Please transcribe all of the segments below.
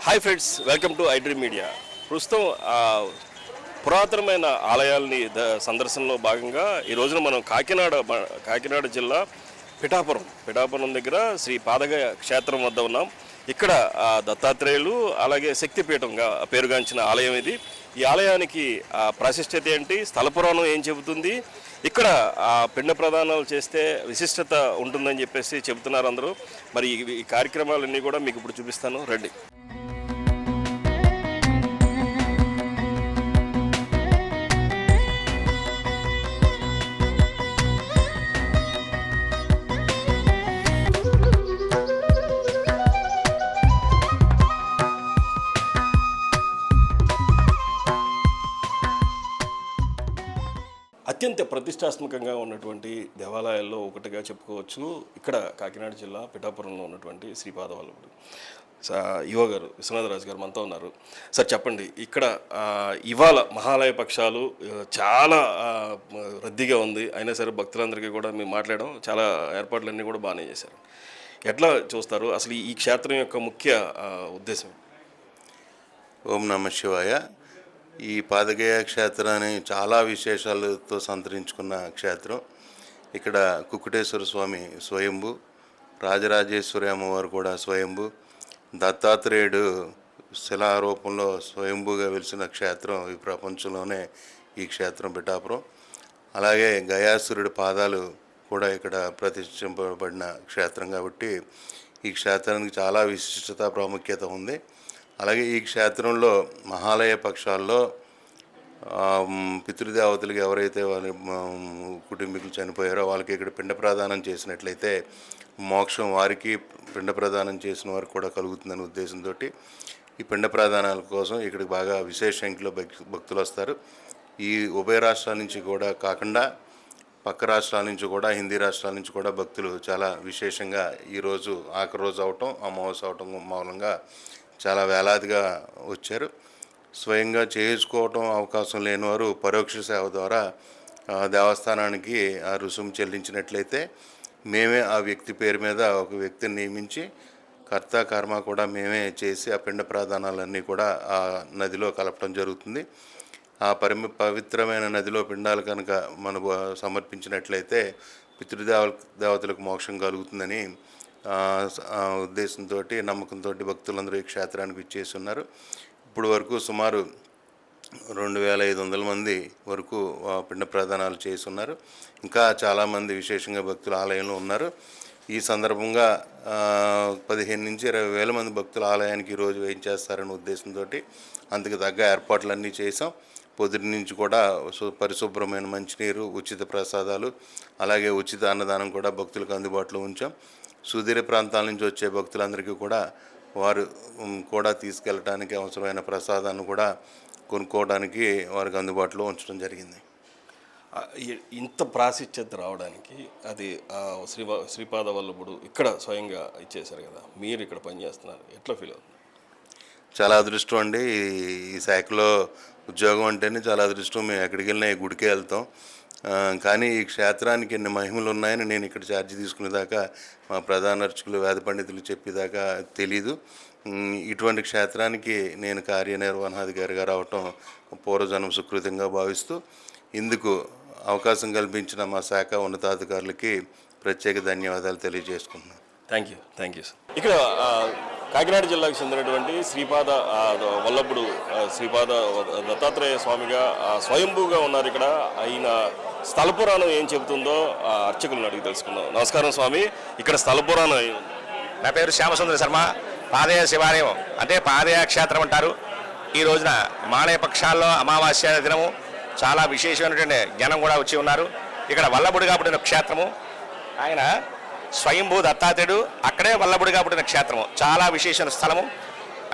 Hi friends welcome to iDream media ప్రస్తుతం పురాతనమైన ఆలయాల్ని the సందర్శనలో భాగంగా ఈ రోజున మనం కాకినాడ కాకినాడ జిల్లా పిఠాపురం పిఠాపురం దగ్గర శ్రీ పాదగ క్షేత్రం వద్ద ఉన్నాం. ఇక్కడ దత్తాత్రేయులు అలాగే శక్తిపీఠంగా పేరుగాంచిన ఆలయం ఇది. ఈ ఆలయానికి ఆ, ఏంటి స్థల పురాణం ఏం చెబుతుంది ఇక్కడ ఆ పిండ ప్రదానాలు చేస్తే విశిష్టత ఉంటుందని చెప్పేసి చెబుతున్నారు అందరూ. మరి ఈ- ఈ కార్యక్రమాలన్నీ కూడా మీకు ఇప్పుడు చూపిస్తాను. రండి. అత్యంత ప్రతిష్టాత్మకంగా ఉన్నటువంటి దేవాలయాల్లో ఒకటిగా చెప్పుకోవచ్చు. ఇక్కడ కాకినాడ జిల్లా పిఠాపురంలో ఉన్నటువంటి శ్రీపాదవల్లభుడు యువ గారు విశ్వనాథరాజు గారు మనతో ఉన్నారు. సార్ చెప్పండి. ఇక్కడ ఇవాళ మహాలయ పక్షాలు చాలా రద్దీగా ఉంది. అయినా సరే భక్తులందరికీ కూడా మేము మాట్లాడడం చాలా ఏర్పాట్లన్నీ కూడా బాగానే చేశారు. ఎట్లా చూస్తారు? అసలు ఈ క్షేత్రం యొక్క ముఖ్య ఉద్దేశం? ఓం నమ శివాయ. ఈ పాదగయ క్షేత్రాన్ని చాలా విశేషాలతో సంతరించుకున్న క్షేత్రం. ఇక్కడ కుక్కుటేశ్వర స్వామి స్వయంభు రాజరాజేశ్వరి అమ్మవారు కూడా స్వయంభు దత్తాత్రేయుడు శిలారూపంలో స్వయంభుగా వెలిసిన క్షేత్రం ఈ ప్రపంచంలోనే ఈ క్షేత్రం పిఠాపురం. అలాగే గయాసురుడి పాదాలు కూడా ఇక్కడ ప్రతిష్ఠింపబడిన క్షేత్రం కాబట్టి ఈ క్షేత్రానికి చాలా విశిష్టత ప్రాముఖ్యత ఉంది. అలాగే ఈ క్షేత్రంలో మహాలయ పక్షాల్లో పితృదేవతలకు ఎవరైతే వాళ్ళ కుటుంబీకులు చనిపోయారో వాళ్ళకి ఇక్కడ పిండ ప్రదానం చేసినట్లయితే మోక్షం వారికి పిండ ప్రదానం చేసిన వారికి కూడా కలుగుతుందనే ఉద్దేశంతో ఈ పిండ ప్రదానాల కోసం ఇక్కడికి బాగా విశేష సంఖ్యలో భక్- భక్తులు వస్తారు. ఈ ఉభయ రాష్ట్రాల నుంచి కూడా కాకుండా పక్క రాష్ట్రాల నుంచి కూడా హిందీ రాష్ట్రాల నుంచి కూడా భక్తులు చాలా విశేషంగా ఈరోజు ఆఖరి రోజు అవటం అమావాస్య అవటం మూలంగా చాలా వేలాదిగా వచ్చారు. స్వయంగా చేయించుకోవటం అవకాశం లేని వారు పరోక్ష సేవ ద్వారా దేవస్థానానికి ఆ రుసుము చెల్లించినట్లయితే మేమే ఆ వ్యక్తి పేరు మీద ఒక వ్యక్తిని నియమించి కర్త కర్మ కూడా మేమే చేసి ఆ పిండ ప్రాధానాలన్నీ కూడా ఆ నదిలో కలపడం జరుగుతుంది. ఆ పరిమి పవిత్రమైన నదిలో పిండాలు కనుక మనం సమర్పించినట్లయితే పితృదేవ దేవతలకు మోక్షం కలుగుతుందని ఉద్దేశంతో నమ్మకంతో భక్తులందరూ ఈ క్షేత్రానికి ఇచ్చేసి ఉన్నారు. ఇప్పుడు వరకు సుమారు రెండు వేల ఐదు వందల మంది వరకు పిండ ప్రదానాలు చేసి ఉన్నారు. ఇంకా చాలామంది విశేషంగా భక్తులు ఆలయంలో ఉన్నారు. ఈ సందర్భంగా పదిహేను నుంచి ఇరవై వేల మంది భక్తులు ఆలయానికి ఈరోజు వేయించేస్తారనే ఉద్దేశంతో అందుకు తగ్గ ఏర్పాట్లన్నీ చేసాం పొద్దుటి నుంచి కూడా సు- పరిశుభ్రమైన మంచినీరు ఉచిత ప్రసాదాలు అలాగే ఉచిత అన్నదానం కూడా భక్తులకు అందుబాటులో ఉంచాం. సుదీర ప్రాంతాల నుంచి వచ్చే భక్తులందరికీ కూడా వారు కూడా తీసుకెళ్ళడానికి అవసరమైన ప్రసాదాన్ని కూడా కొనుక్కోవడానికి వారికి అందుబాటులో ఉంచడం జరిగింది. ఇంత ప్రాశిత్యత రావడానికి అది శ్రీ శ్రీపాద వల్లభుడు ఇక్కడ స్వయంగా ఇచ్చేశారు కదా మీరు ఇక్కడ పనిచేస్తున్నారు ఎట్లా ఫీల్ అవుతుంది చాలా అదృష్టం అండి. ఈ- శాఖలో ఉద్యోగం అంటేనే చాలా అదృష్టం. మేము ఎక్కడికి వెళ్ళినా ఈ గుడికే వెళ్తాం. కానీ ఈ క్షేత్రానికి ఎన్ని మహిమలు ఉన్నాయని నేను ఇక్కడ ఛార్జ్ తీసుకునేదాకా మా ప్రధాన అర్చకులు వేద పండితులు చెప్పేదాకా తెలీదు. ఇటువంటి క్షేత్రానికి నేను కార్యనిర్వహణాధికారిగా రావటం పూర్వజన్మ సుకృతంగా భావిస్తూ ఇందుకు అవకాశం కల్పించిన మా శాఖ ఉన్నతాధికారులకి ప్రత్యేక ధన్యవాదాలు తెలియజేసుకుంటున్నాను. Thank you thank you sir ఇక్కడ కాకినాడ జిల్లాకు చెందినటువంటి శ్రీపాద వల్లభుడు శ్రీపాద దత్తాత్రేయ స్వామిగా స్వయంభూగా ఉన్నారు ఇక్కడ. ఆయన స్థలపురాణం ఏం చెబుతుందో అర్చకులను అడిగి తెలుసుకుందాం. నమస్కారం స్వామి. ఇక్కడ స్థలపురాణం నా పేరు శ్యామసుందర శర్మ. పాదయ శివాలయం అంటే పాదయ క్షేత్రం అంటారు. ఈ రోజున మాలయ పక్షాల్లో అమావాస్య దినము చాలా విశేషమైనటువంటి జనం కూడా వచ్చి ఉన్నారు. ఇక్కడ వల్లభుడిగా పుట్టిన క్షేత్రము. ఆయన స్వయంభూ దత్తాత్రేయుడు అక్కడే వల్లభుడిగా పుట్టిన క్షేత్రము. చాలా విశేషణ స్థలము.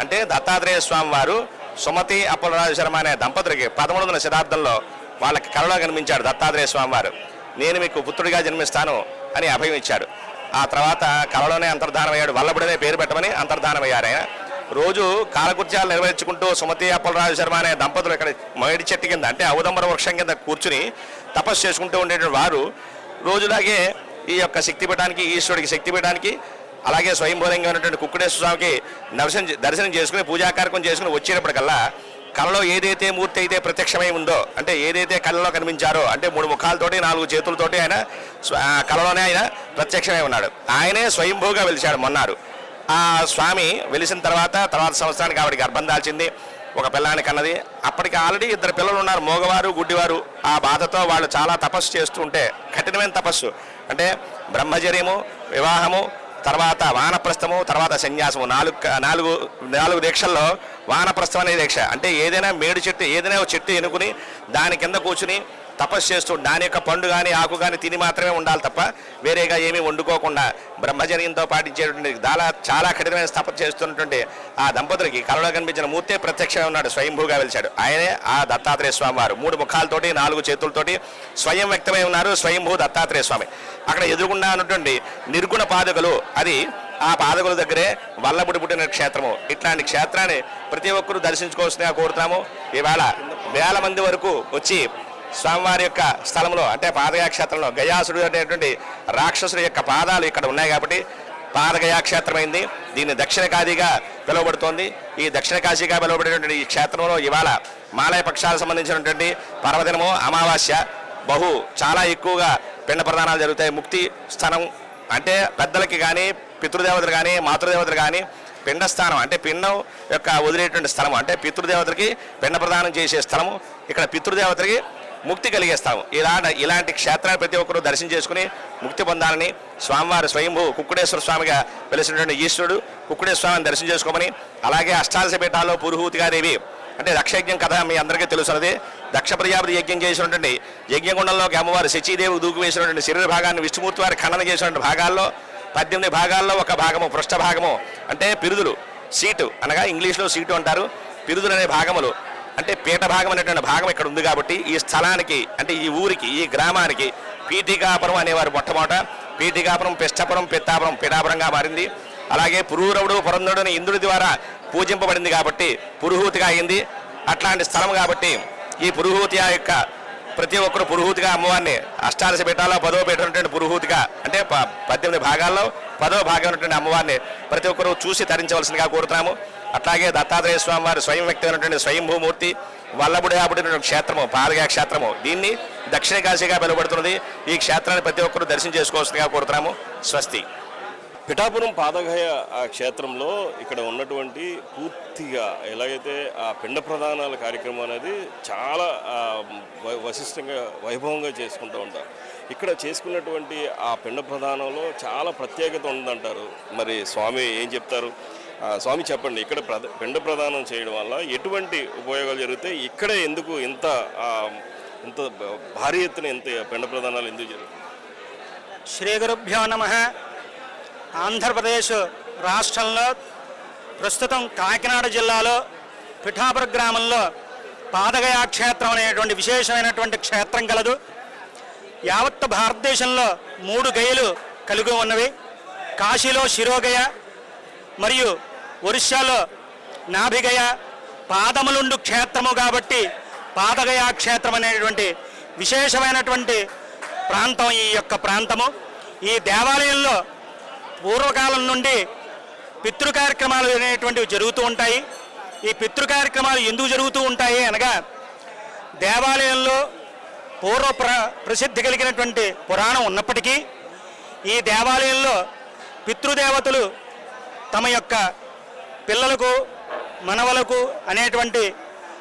అంటే దత్తాత్రేయ స్వామి వారు సుమతి అప్పలరాజు శర్మ అనే దంపతులకి పదమూడు వందల శతాబ్దంలో వాళ్ళకి కళలో కనిపించాడు దత్తాత్రేయ స్వామి వారు. నేను మీకు పుత్రుడిగా జన్మిస్తాను అని అభయం ఇచ్చాడు. ఆ తర్వాత కళలోనే అంతర్ధానం అయ్యాడు వల్లభుడనే పేరు పెట్టమని అంతర్ధానం అయ్యారు ఆయన. రోజు కాలకృత్యాలు నిర్వహించుకుంటూ సుమతి అప్పలరాజు శర్మ అనే దంపతులు ఇక్కడ మొయడి చెట్టు కింద అంటే ఔదంబర వృక్షం కింద కూర్చుని తపస్సు చేసుకుంటూ ఉండేటువంటి వారు రోజులాగే ఈ యొక్క శక్తిపీఠానికి ఈశ్వరుడికి శక్తిపీఠానికి అలాగే స్వయంభూరంగా ఉన్నటువంటి కుక్కుడేశ్వర స్వామికి దర్శనం దర్శనం చేసుకుని పూజా కార్యక్రమం చేసుకుని వచ్చేటప్పటికల్లా కళలో ఏదైతే మూర్తి అయితే ప్రత్యక్షమై ఉందో అంటే ఏదైతే కళలో కనిపించారో అంటే మూడు ముఖాలతోటి నాలుగు చేతులతోటి ఆయన కళలోనే ఆయన ప్రత్యక్షమై ఉన్నాడు. ఆయనే స్వయంభూగా వెలిచాడు మొన్నారు. ఆ స్వామి వెలిసిన తర్వాత తర్వాత సంవత్సరానికి ఆవిడకి గర్భం దాల్చింది. ఒక పిల్లాన్ని కన్నది. అప్పటికి ఆల్రెడీ ఇద్దరు పిల్లలు ఉన్నారు. మోగవారు గుడ్డివారు. ఆ బాధతో వాళ్ళు చాలా తపస్సు చేస్తుంటే కఠినమైన తపస్సు. అంటే బ్రహ్మచర్యము వివాహము తర్వాత వానప్రస్థము తర్వాత సన్యాసము. నాలుగు నాలుగు నాలుగు దీక్షల్లో వానప్రస్థం అనే దీక్ష. అంటే ఏదైనా మేడు చెట్టు ఏదైనా చెట్టు ఎనుకుని దాని కింద కూర్చుని తపస్సు చేస్తూ దాని యొక్క పండు కానీ ఆకు కానీ తిని మాత్రమే ఉండాలి తప్ప వేరేగా ఏమీ వండుకోకుండా బ్రహ్మచర్యంతో పాటించేటువంటి దాలా చాలా కఠినమైన తపస్సు చేస్తున్నటువంటి ఆ దంపతులకి కళలో కనిపించిన మూర్తే ప్రత్యక్షమే ఉన్నాడు స్వయంభూగా వెలిచాడు ఆయనే ఆ దత్తాత్రేయ స్వామి వారు. మూడు ముఖాలతోటి నాలుగు చేతులతోటి స్వయం వ్యక్తమై ఉన్నారు స్వయంభూ దత్తాత్రేయ స్వామి. అక్కడ ఎదురుగుండా ఉన్నటువంటి నిర్గుణ పాదకులు అది ఆ పాదకుల దగ్గరే వల్లబుడి పుట్టిన క్షేత్రము. ఇట్లాంటి క్షేత్రాన్ని ప్రతి ఒక్కరూ దర్శించుకోవాల్సిందిగా కోరుతున్నాము. ఈవేళ వేల మంది వరకు వచ్చి స్వామివారి యొక్క స్థలంలో అంటే పాదగయా క్షేత్రంలో గయాసుడు అనేటువంటి రాక్షసుడి యొక్క పాదాలు ఇక్కడ ఉన్నాయి కాబట్టి పాదగయా క్షేత్రమైంది దీన్ని దక్షిణ కాశీగా పిలువబడుతోంది. ఈ దక్షిణ కాశీగా పిలువబడేటువంటి ఈ క్షేత్రంలో ఇవాళ మాలయ పక్షాలకు సంబంధించినటువంటి పర్వదినము అమావాస్య. బహు చాలా ఎక్కువగా పిండ ప్రదానాలు జరుగుతాయి. ముక్తి స్థానం అంటే పెద్దలకి కానీ పితృదేవతలు కానీ మాతృదేవతలు కానీ పిండస్థానం అంటే పిండం యొక్క వదిలేటువంటి స్థలం అంటే పితృదేవతలకి పిండ ప్రదానం చేసే స్థలము. ఇక్కడ పితృదేవతలకి ముక్తి కలిగేస్తాము. ఇలా ఇలాంటి క్షేత్రాన్ని ప్రతి ఒక్కరూ దర్శనం చేసుకుని ముక్తి పొందాలని స్వామివారి స్వయంభూ కుక్కుడేశ్వర స్వామిగా పిలిచినటువంటి ఈశ్వరుడు కుక్కుడేశ్వర స్వామిని దర్శనం చేసుకోమని అలాగే అష్టాదశ పీఠాల్లో పురుహూతిగాదేవి అంటే దక్షయజ్ఞం కథ మీ అందరికీ తెలుసున్నది. దక్ష ప్రజాపతి యజ్ఞం చేసినటువంటి యజ్ఞగుండంలోకి అమ్మవారు శచీదేవి దూకు వేసినటువంటి శరీర భాగాన్ని విష్ణుమూర్తి వారి ఖండన చేసినటువంటి భాగాల్లో పద్దెనిమిది భాగాల్లో ఒక భాగము పృష్ఠ భాగము అంటే పిరుదులు సీటు అనగా ఇంగ్లీష్లో సీటు అంటారు. పిరుదులు అనే భాగములు. అంటే పీఠభాగం అనేటువంటి భాగం ఇక్కడ ఉంది కాబట్టి ఈ స్థలానికి అంటే ఈ ఊరికి ఈ గ్రామానికి పీఠికాపురం అనేవారు మొట్టమొదట. పీఠికాపురం పిష్టపురం పిత్తాపురం పిఠాపురంగా మారింది. అలాగే పురూరవుడు పురంధుడు అని ఇంద్రుడి ద్వారా పూజింపబడింది కాబట్టి పురుహూతిగా అయింది. అట్లాంటి స్థలం కాబట్టి ఈ పురుహూతి యొక్క ప్రతి ఒక్కరు పురుహూతిగా అమ్మవారిని అష్టాదశ పీఠాల్లో పదో పీఠం పురుహూతిగా అంటే ప- పద్దెనిమిది భాగాల్లో పదో భాగం అమ్మవారిని ప్రతి ఒక్కరూ చూసి తరించవలసిందిగా కోరుతున్నాము. అట్లాగే దత్తాత్రేయ స్వామి వారి స్వయం వ్యక్తమైనటువంటి స్వయంభూమూర్తి వల్లభుడి క్షేత్రము పాదగా క్షేత్రము. దీన్ని దక్షిణ కాశీగా పిలువబడుతున్నది. ఈ క్షేత్రాన్ని ప్రతి ఒక్కరూ దర్శనం చేసుకోవాల్సిందిగా కోరుతున్నాము. స్వస్తి. పిఠాపురం పాదగయ ఆ క్షేత్రంలో ఇక్కడ ఉన్నటువంటి పూర్తిగా ఎలాగైతే ఆ పిండ ప్రధానాల కార్యక్రమం అనేది చాలా వశిష్టంగా వైభవంగా చేసుకుంటూ ఉంటారు. ఇక్కడ చేసుకున్నటువంటి ఆ పిండ ప్రధానంలో చాలా ప్రత్యేకత ఉందంటారు. మరి స్వామి ఏం చెప్తారు? స్వామి చెప్పండి ఇక్కడ ప్రధ పిండ ప్రదానం చేయడం వల్ల ఎటువంటి ఉపయోగాలు జరుగుతాయి? ఇక్కడే ఎందుకు ఇంత ఇంత భారీ ఎత్తున ఇంత పిండ ప్రదానాలు ఎందుకు జరుగుతాయి శ్రీ గురుభ్యో నమ. ఆంధ్రప్రదేశ్ రాష్ట్రంలో ప్రస్తుతం కాకినాడ జిల్లాలో పిఠాపుర గ్రామంలో పాదగయా క్షేత్రం అనేటువంటి విశేషమైనటువంటి క్షేత్రం కలదు. యావత్ భారతదేశంలో మూడు గయలు కలిగి ఉన్నవి. కాశీలో శిరోగయ మరియు ఒరిస్సాలో నాభిగయ పాదములుండు క్షేత్రము కాబట్టి పాదగయా క్షేత్రం అనేటువంటి విశేషమైనటువంటి ప్రాంతం ఈ యొక్క ప్రాంతము. ఈ దేవాలయంలో పూర్వకాలం నుండి పితృ కార్యక్రమాలు అనేటువంటివి జరుగుతూ ఉంటాయి. ఈ పితృ కార్యక్రమాలు ఎందుకు జరుగుతూ ఉంటాయి అనగా దేవాలయంలో పూర్వ ప్ర ప్రసిద్ధి కలిగినటువంటి పురాణం ఉన్నప్పటికీ ఈ దేవాలయంలో పితృదేవతలు తమ యొక్క పిల్లలకు మనవలకు అనేటువంటి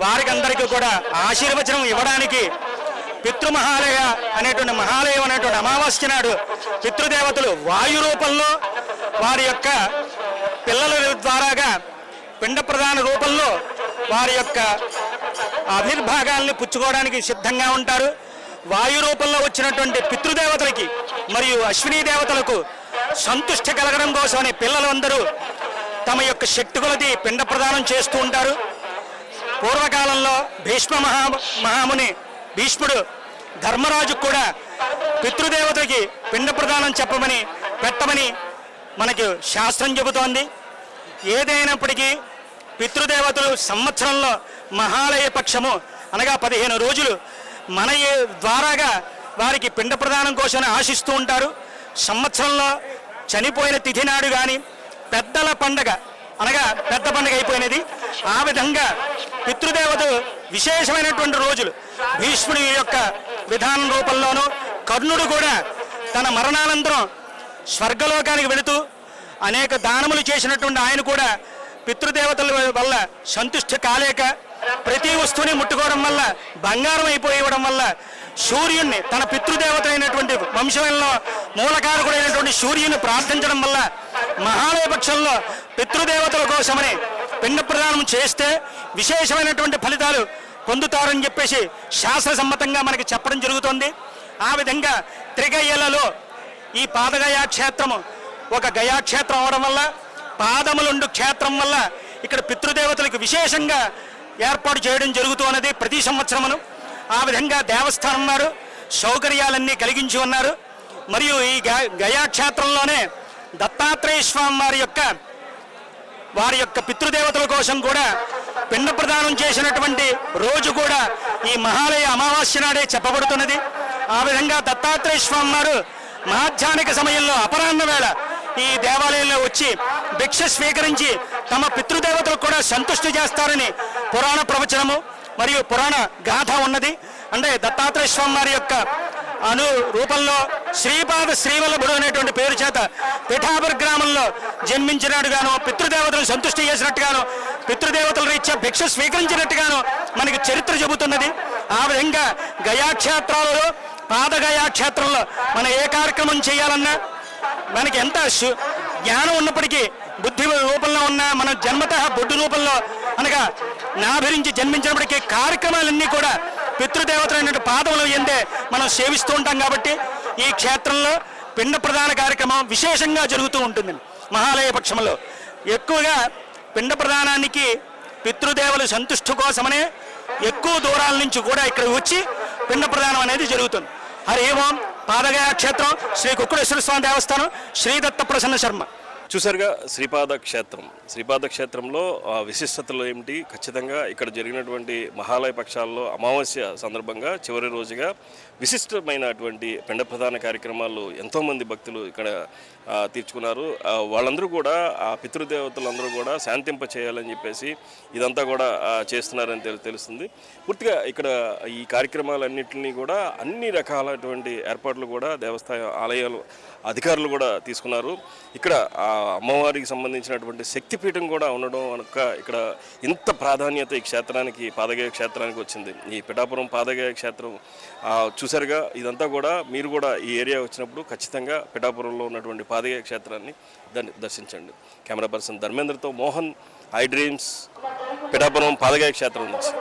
వారికందరికీ కూడా ఆశీర్వచనం ఇవ్వడానికి పితృమహాలయ అనేటువంటి మహాలయం అనేటువంటి అమావాస్య నాడు పితృదేవతలు వాయు రూపంలో వారి యొక్క పిల్లల ద్వారాగా పిండ ప్రధాన రూపంలో వారి యొక్క ఆవిర్భాగాల్ని పుచ్చుకోవడానికి సిద్ధంగా ఉంటారు. వాయు రూపంలో వచ్చినటువంటి పితృదేవతలకి మరియు అశ్విని దేవతలకు సంతుష్టి కలగడం కోసమని పిల్లలందరూ తమ యొక్క శక్తి కొలది పిండ ప్రదానం చేస్తూ ఉంటారు. పూర్వకాలంలో భీష్మ మహా మహాముని భీష్ముడు ధర్మరాజు కూడా పితృదేవతకి పిండ ప్రదానం చెప్పమని పెట్టమని మనకు శాస్త్రం చెబుతోంది. ఏదైనప్పటికీ పితృదేవతలు సంవత్సరంలో మహాలయ పక్షము అనగా పదిహేను రోజులు మన ద్వారాగా వారికి పిండ ప్రదానం కోసం ఆశిస్తూ ఉంటారు. సంవత్సరంలో చనిపోయిన తిథి నాడు కానీ పెద్దల పండగ అనగా పెద్ద పండగ అయిపోయినది. ఆ విధంగా పితృదేవత విశేషమైనటువంటి రోజులు. భీష్ముడి యొక్క విధానం రూపంలోనూ కర్ణుడు కూడా తన మరణానంతరం స్వర్గలోకానికి వెళుతూ అనేక దానములు చేసినటువంటి ఆయన కూడా పితృదేవతల వల్ల సంతుష్టి కాలేక వస్తువుని ముట్టుకోవడం వల్ల బంగారం అయిపోయివ్వడం వల్ల సూర్యుణ్ణి తన పితృదేవత అయినటువంటి వంశంలో మూలకారకుడైనటువంటి సూర్యుని ప్రార్థించడం వల్ల మహాలయ పక్షంలో పితృదేవతల కోసమని పిండ ప్రదానం చేస్తే విశేషమైనటువంటి ఫలితాలు పొందుతారని చెప్పేసి శాస్త్ర సమ్మతంగా మనకి చెప్పడం జరుగుతుంది. ఆ విధంగా త్రిగయ్యలలో ఈ పాదగయా క్షేత్రము ఒక గయాక్షేత్రం అవడం వల్ల పాదములుండు క్షేత్రం వల్ల ఇక్కడ పితృదేవతలకు విశేషంగా ఏర్పాటు చేయడం జరుగుతున్నది ప్రతి సంవత్సరమును. ఆ విధంగా దేవస్థానం వారు సౌకర్యాలన్నీ కలిగించి ఉన్నారు. మరియు ఈ గ- గయాక్షేత్రంలోనే దత్తాత్రేయ స్వామి వారి యొక్క వారి యొక్క పితృదేవతల కోసం కూడా పిండ ప్రదానం చేసినటువంటి రోజు కూడా ఈ మహాలయ అమావాస్య నాడే చెప్పబడుతున్నది. ఆ విధంగా దత్తాత్రేయ స్వామి వారు మాధ్యానిక సమయంలో అపరాహ్న వేళ ఈ దేవాలయంలో వచ్చి భిక్ష స్వీకరించి తమ పితృదేవతలకు కూడా సంతుష్టి చేస్తారని పురాణ ప్రవచనము మరియు పురాణ గాథ ఉన్నది. అంటే దత్తాత్రేయ స్వామి వారి యొక్క అను రూపంలో శ్రీపాద శ్రీవల్లభుడు అనేటువంటి పేరు చేత పిఠాపుర గ్రామంలో జన్మించినట్టుగాను పితృదేవతలను సంతుష్టి చేసినట్టుగాను పితృదేవతల రీత్యా భిక్ష స్వీకరించినట్టుగాను మనకి చరిత్ర చెబుతున్నది. ఆ విధంగా గయాక్షేత్రాలలో పాదగయాక్షేత్రంలో మనం ఏ కార్యక్రమం చేయాలన్నా మనకి ఎంత జ్ఞానం ఉన్నప్పటికీ బుద్ధి రూపంలో ఉన్న మన జన్మత బొడ్డు రూపంలో అనగా నాభిరించి జన్మించినప్పటికీ కార్యక్రమాలన్నీ కూడా పితృదేవతలైనటువంటి పాదములు ఎందే మనం సేవిస్తూ ఉంటాం కాబట్టి ఈ క్షేత్రంలో పిండ ప్రధాన కార్యక్రమం విశేషంగా జరుగుతూ ఉంటుంది మహాలయ పక్షంలో ఎక్కువగా పిండ ప్రదానానికి పితృదేవుల సంతుష్టి కోసమనే ఎక్కువ దూరాల నుంచి కూడా ఇక్కడ వచ్చి పిండ ప్రదానం అనేది జరుగుతుంది. హరి ఓం పాదగయ క్షేత్రం శ్రీ కుక్కుడేశ్వర స్వామి దేవస్థానం శ్రీదత్త ప్రసన్న శర్మ. చూసారుగా శ్రీపాద క్షేత్రం. శ్రీపాద క్షేత్రంలో విశిష్టతలు ఏమిటి? ఖచ్చితంగా ఇక్కడ జరిగినటువంటి మహాలయ పక్షాల్లో అమావాస్య సందర్భంగా చివరి రోజుగా విశిష్టమైనటువంటి పెండ ప్రధాన కార్యక్రమాలు ఎంతోమంది భక్తులు ఇక్కడ తీర్చుకున్నారు. వాళ్ళందరూ కూడా ఆ పితృదేవతలందరూ కూడా శాంతింప చేయాలని చెప్పేసి ఇదంతా కూడా చేస్తున్నారని తెలు- తెలుస్తుంది. పూర్తిగా ఇక్కడ ఈ కార్యక్రమాలన్నింటినీ కూడా అన్ని రకాలైనటువంటి ఏర్పాట్లు కూడా దేవస్థాన ఆలయాలు అధికారులు కూడా తీసుకున్నారు. ఇక్కడ ఆ అమ్మవారికి సంబంధించినటువంటి శక్తిపీఠం కూడా ఉండడం కనుక ఇక్కడ ఇంత ప్రాధాన్యత ఈ క్షేత్రానికి పాదగయ క్షేత్రానికి వచ్చింది. ఈ పిఠాపురం పాదగయ క్షేత్రం చూసారుగా ఇదంతా కూడా మీరు కూడా ఈ ఏరియా వచ్చినప్పుడు ఖచ్చితంగా పిఠాపురంలో ఉన్నటువంటి పాదగయ క్షేత్రాన్ని దర్శించండి. కెమెరా పర్సన్ ధర్మేంద్రతో మోహన్ ఐ డ్రీమ్స్ పిఠాపురం పాదగయ క్షేత్రం నుంచి.